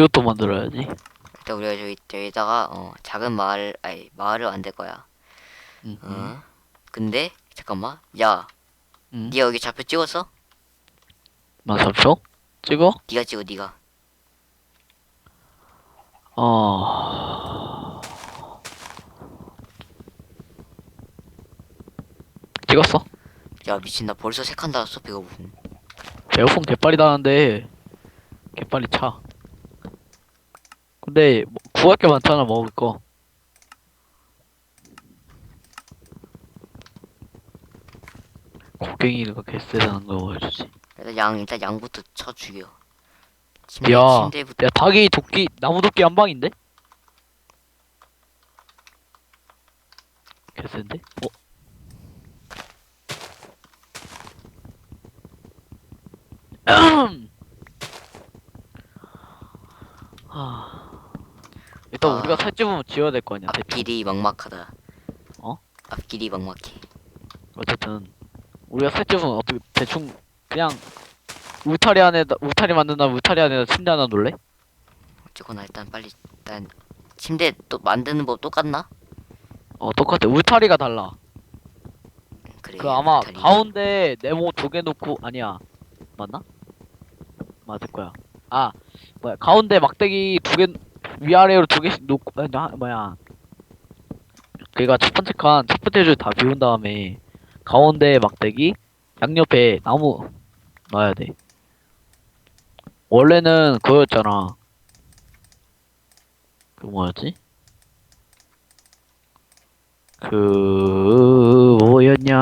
이것도 만들어야지. 일단 우리가 저기 저기다가 어 작은 마을 아니 마을을 만들 거야. 응. 어. 근데 잠깐만. 야, 응. 네가 여기 좌표 찍었어? 만 삼천? 찍어? 네가 찍어, 네가. 어. 찍었어? 야 미친 나 벌써 세칸 달았어 배고픔. 배고픔 개빨리 다는데 개빨리 차. 근데 뭐 구할 게 많잖아 먹을 거. 곡괭이가 개쎄다는 거 보여주지. 일단 양 일단 양부터 쳐 죽여. 침대, 야, 침대부터 야 닭이 도끼 나무 도끼 한 방인데? 개쎄인데? 어? 하... 일단 아. 우리가 살 집은 지어야 될 거 아니야 대충 앞길이 막막하다. 어? 앞길이 막막해. 어쨌든 우리가 살 집은 어떻게 대충 그냥 울타리 안에다 울타리 만든다 울타리 안에다 침대 하나 놓을래? 어쨌거나 일단 빨리 일단 침대 또 만드는 법 똑같나? 어 똑같아 울타리가 달라 그래. 그 아마 울타리. 가운데 네모 두 개 놓고 아니야 맞나? 맞을 거야. 아 뭐야 가운데 막대기 두 개 위아래로 두 개씩 놓고 아니 나 뭐야 그니까 첫 번째 칸 첫 번째 줄 다 비운 다음에 가운데 막대기 양옆에 나무 놔야 돼. 원래는 그거였잖아. 그 뭐였지? 그 뭐였냐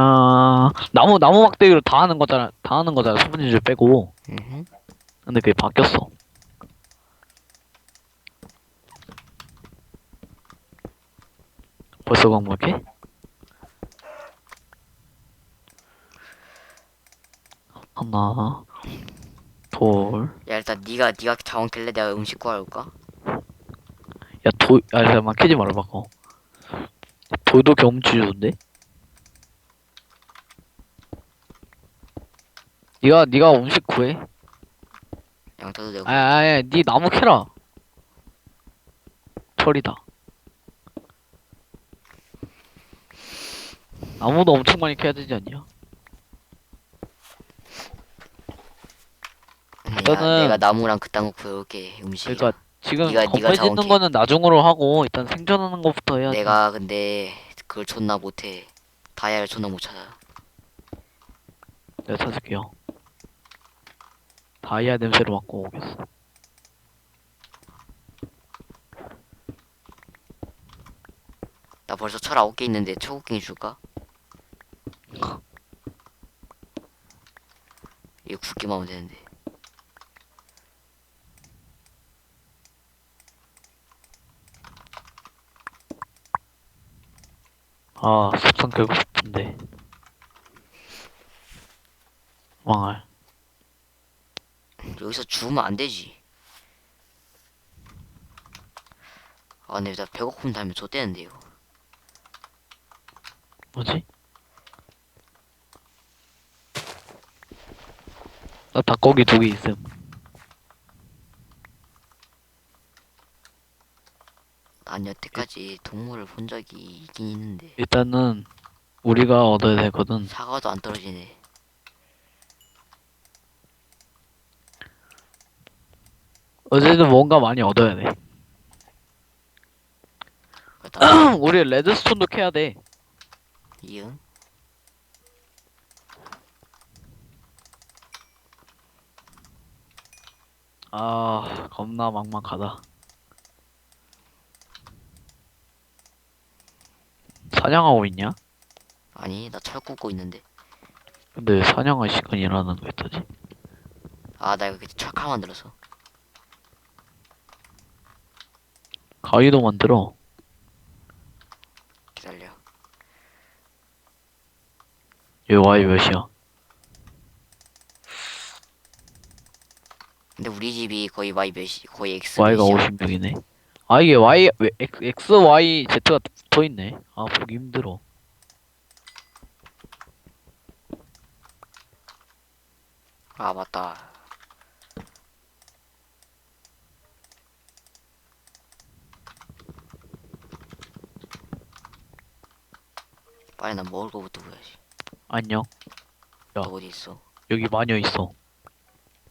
나무 나무 막대기로 다 하는 거잖아 다 하는 거잖아 첫 번째 줄 빼고. 근데 그게 바뀌었어 벌써 광고해? 하나 둘야 일단 네가 네가 자원 캘래 내가 음식 구하러 올까? 야, 도, 아, 잠깐만, 캐지 말아봐, 그거. 돌도 경험치 주던데? 니가, 니가 음식 구해? 양털도 내가. 아, 아, 아, 니 나무 캐라. 철이다. 나무도 엄청 많이 캐야 되지 않냐? 야, 일단은- 내가 나무랑 그딴 거 구해올게 음식. 그러니까 지금 네가- 네가 건물 짓는. 거는 나중으로 하고, 일단 생존하는 것부터 해야지. 내가 근데 그걸 존나 못해. 다이아를 존나 못 찾아. 내가 찾을게요. 다이아 냄새로 맡고 오겠어. 나 벌써 철 아홉 개 있는데 초곡갱이 줄까? 이거 굵기만 하면 되는데. 아, 습성 결고 싶은데. 망할. 여기서 주우면 안 되지. 아 근데 나 배고픔 달면 좆되는데 이거. 뭐지? 나 닭고기 두 개 있음. 난 여태까지 동물을 본 적이 있긴 있는데 일단은 우리가 얻어야 되거든. 사과도 안 떨어지네. 어쨌든 뭔가 많이 얻어야 돼. 우리 레드스톤도 캐야 돼. 이응. 아, 겁나 막막하다. 사냥하고 있냐? 아니 나 철 굽고 있는데. 근데 왜 사냥할 시간이라는 거 있다지? 아나 이거 그때 철칼 만들었어. 가위도 만들어. 기다려. 얘 와이 몇이야? 거의 Y 몇이 거의 X Y가 몇이야. 56이네. 아 이게 Y 왜 X, X Y Z가 붙어 있네. 아 보기 힘들어. 아 맞다. 빨리 나 먹을 거부터 구해야지. 안녕. 야. 어디 있어? 여기 마녀 있어.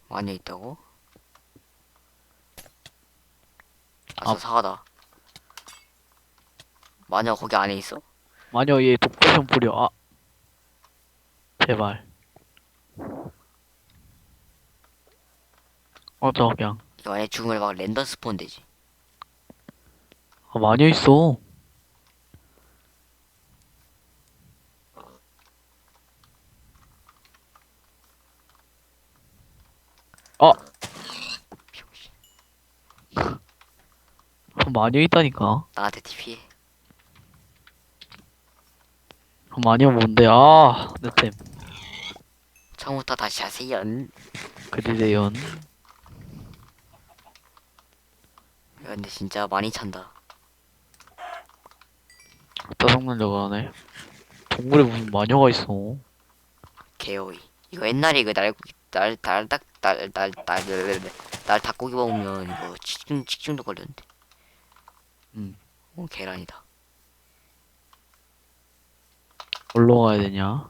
마녀 있다고? 아. 사과다. 마녀 거기 안에 있어? 마녀 얘 독포션 뿌려. 아. 제발. 어저 그냥. 안에 죽으면 막 랜덤 스폰 되지. 아 마녀 있어. 아 아, 마녀 있다니까. 나한테 TP해. 아, 마녀 뭔데? 아, 내 템. 처음부터 다시 하세요. 그리레온. 야, 근데 진짜 많이 찬다. 짜증나려고 하네. 동굴에 무슨 마녀가 있어. 개어이. 이거 옛날에 그 그날날딱날날 날 날 닭고기 먹으면 이거 치중 치중도 걸렸는데. 음. 어 계란이다. 어디로 가야 되냐?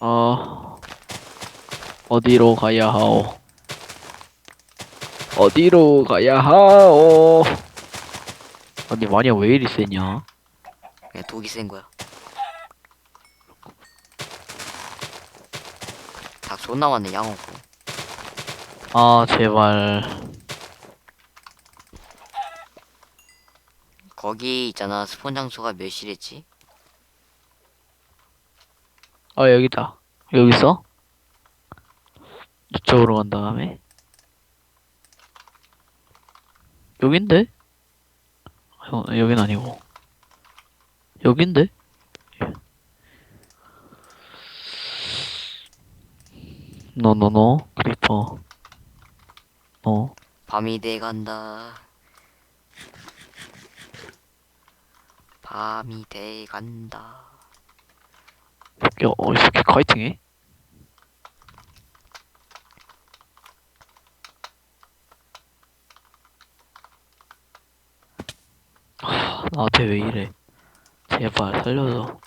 아, 어디로 가야 하오? 어디로 가야 하오? 아니, 마녀 왜 이리 세냐? 그냥 독이 센 거야. 닭 존나 많네 양 없고. 아, 제발. 거기 있잖아 스폰 장소가 몇 시랬지? 아, 여기다. 여기 있어? 이쪽으로 간 다음에. 여긴데? 어, 여긴 아니고. 여긴데? 노노노 크리퍼 어 밤이 돼간다. 밤이 돼 간다. 새끼 어, 이 새끼 카이팅해? 아, 나한테 왜 이래? 제발 살려줘.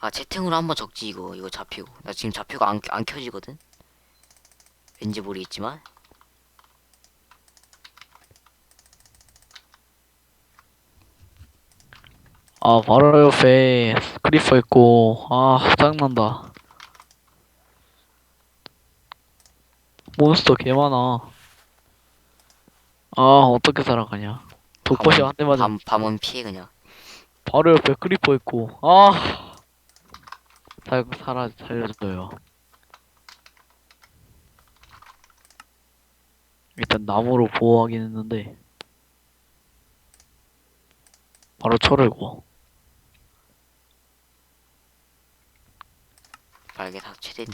아 채팅으로 한번 적지 이거 이거 잡히고 나 지금 잡히고 안, 안 켜지거든 왠지 모르겠지만 아, 바로 옆에 크리퍼 있고, 아, 짜증난다. 몬스터 개 많아. 아, 어떻게 살아가냐. 독퍼시 한 대 맞아. 밤, 밤은 피해 그냥 바로 옆에 크리퍼 있고, 아. 살, 살아, 살려줘요. 일단 나무로 보호하긴 했는데, 바로 철을 고. 날개 다 최대니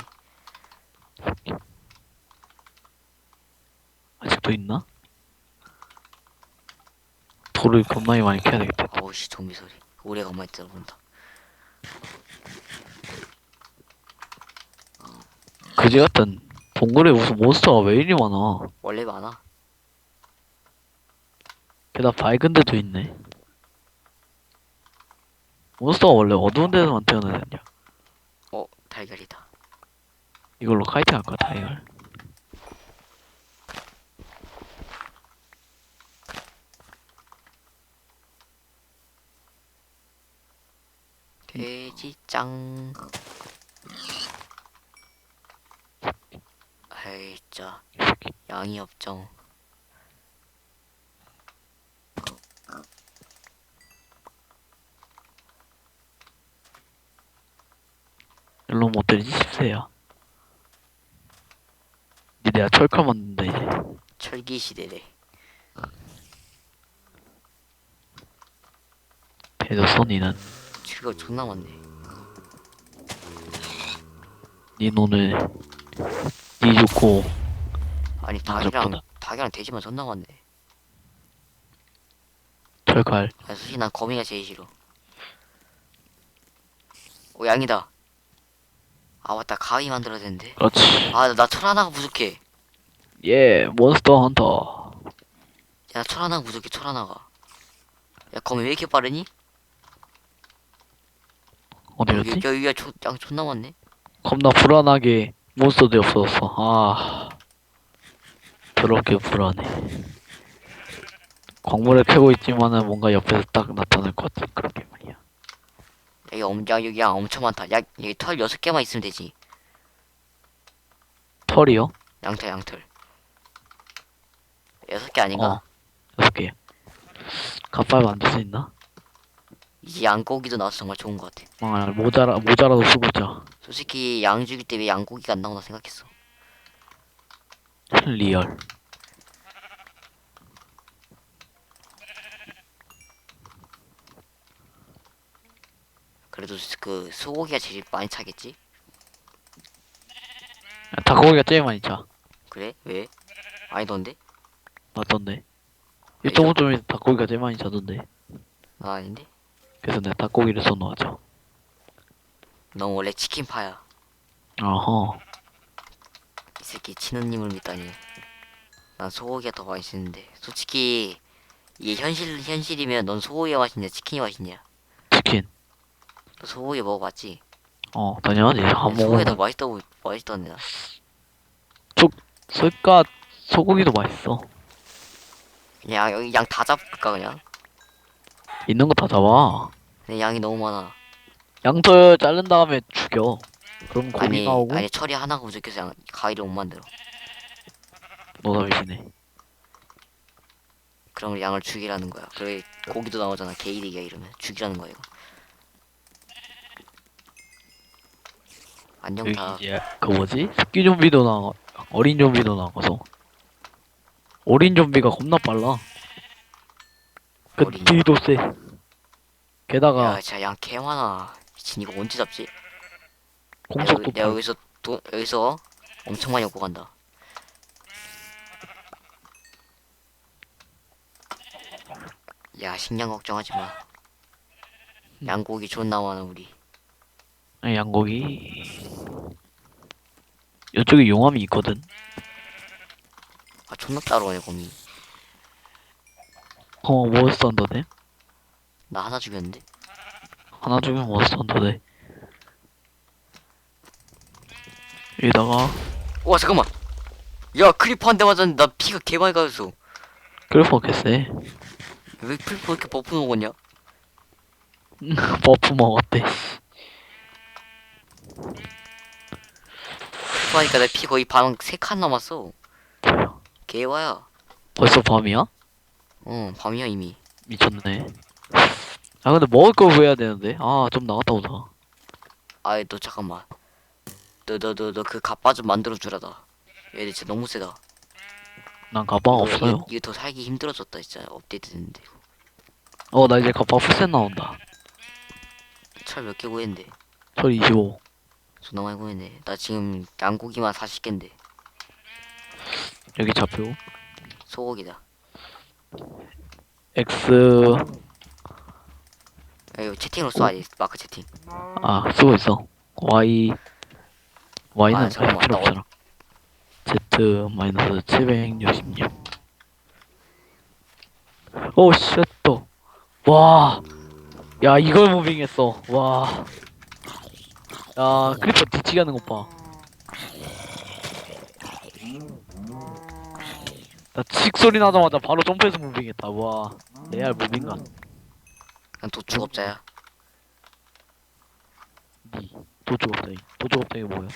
아직도 있나? 돌을 겁나게 많이 캐야 되겠다. 어우씨 좀비 소리 많이 들어본다 그지 같은 동굴에 무슨 몬스터가 왜 이리 많아? 원래 많아 게다가 밝은 데도 있네. 몬스터가 원래 어두운 데서만 태어나야 되냐? 어 달걀이다 이걸로 카이팅 할까, 다이걸? 돼지짱 아이 진짜 새끼. 양이 없죠 일로 못 때리지, 10세야. 니 내가 철칼 만든다, 이제. 철기 시대래 대졌어, 니는. 출가 존나 많네 니 오늘, 니 좋고, 아니 아, 닭이랑 그렇구나. 닭이랑 돼지만 존나 많네 철칼. 아, 솔직히 난 거미가 제일 싫어. 오, 양이다. 아, 맞다. 가위 만들어야 되는데. 그렇지. 아, 나 철 하나가 부족해. 예, 몬스터 헌터. 야 철 하나 부족해 철 하나가 야 검이 왜 이렇게 빠르니? 어디였지? 여기 여기가 조, 양 존나 많네 겁나 불안하게 몬스터들이 없어졌어. 아, 더럽게 불안해. 광물을 캐고 있지만은 뭔가 옆에서 딱 나타날 것 같은 그런 게 말이야. 여기 엄, 야 여기 양 엄청 많다 야 여기 털 여섯 개만 있으면 되지 털이요? 양털 양털 여섯 개 아닌가? 어, 여섯 개. 갑발 만들 수 있나? 이제 양고기도 나와서 정말 좋은 것 같아 아, 모자라 모자라도 쓰고 있자. 솔직히 양 죽일 때왜 양고기가 안 나오나 생각했어 리얼. 그래도 그 소고기가 제일 많이 차겠지? 닭고기가 제일 많이 차. 그래? 왜? 아니던데? 맞던데. 유튜브 좀에 닭고기가 제일 많이 차던데. 나 아닌데? 그래서 내가 닭고기를 선호하죠. 넌 원래 치킨파야 어허. 이 새끼 친우님을 믿다니 난 소고기가 더 맛있는데 솔직히 이게 현실 현실이면 넌 소고기가 맛있냐 치킨이 맛있냐 치킨. 너 소고기 먹어봤지? 어, 당연하지. 한 소고기가 더 모금. 맛있다고 맛있던데 나 솔까 소고기도 맛있어. 그냥 여기 양 다 잡을까 그냥? 있는 거 다 잡아. 근데 양이 너무 많아 양털 자른 다음에 죽여. 그럼 고기 아니 나오고 아니 철이 하나가 부족해서 양 가위를 못 만들어 노답이시네. 그럼 양을 죽이라는 거야 그래 고기도 나오잖아 게이득이야 이러면 죽이라는 거야 이거 안녕 여기 다 이제 그 뭐지? 새끼 좀비도 나 어린 좀비도 나가서 어린 좀비가 겁나 빨라. 그 어린 뒤도 세. 게다가 야, 진짜 양 개 많아. 미친 이거 언제 잡지? 공속도 내가, 내가. 여기서 또 여기서 엄청 많이 얻고 간다. 야, 식량 걱정하지 마. 양고기 존나 많아 우리. 아니, 양고기 이쪽에 용암이 있거든. 아, 존나 따로오네 곰이. 어 몬스터 헌터네. 나 하나 죽였는데? 하나 죽이면 몬스터 헌터네. 여기다가 와 잠깐만. 야, 크리퍼 한 대 맞았는데 나 피가 개 많이 가졌어. 클리퍼 개쎄. 왜 크리퍼 이렇게 버프 먹었냐? 버프 먹었대. 하니까 내 피 거의 반세칸 남았어. 개와야. 벌써 밤이야? 어, 밤이야 이미. 미쳤네. 아 근데 먹을 거 구해야 되는데. 아 좀 나갔다 오자. 아이 너 잠깐만 너 너 너 너 그 갑바 좀 만들어 주라다 얘들 진짜 너무 세다 난 가방 이거- 없어요. 이거, 이거 더 살기 힘들어졌다 진짜 업데이트 됐는데 어 나 이제 가방 풀셋 나온다. 철 몇 개 구했는데 철 25. 존나 많이 구했네 나 지금 양고기만 40개인데 여기 잡히고. 소고기다 X 야 이거 채팅으로 쏴야지 마크 채팅 아 쓰고 있어. Y Y는 아, 잠깐만, 필요 나 없잖아. Z 마이너스 766. 오 쉣. 또. 와. 야 이걸 무빙했어. 와. 야 크리퍼 뒤치기 하는 것 봐. 나 칙 소리 나자마자 바로 점프해서 무빙했다. 와. 레알 무빙감. 난 도축업자야 니 도주업자이. 도주업자이 뭐야?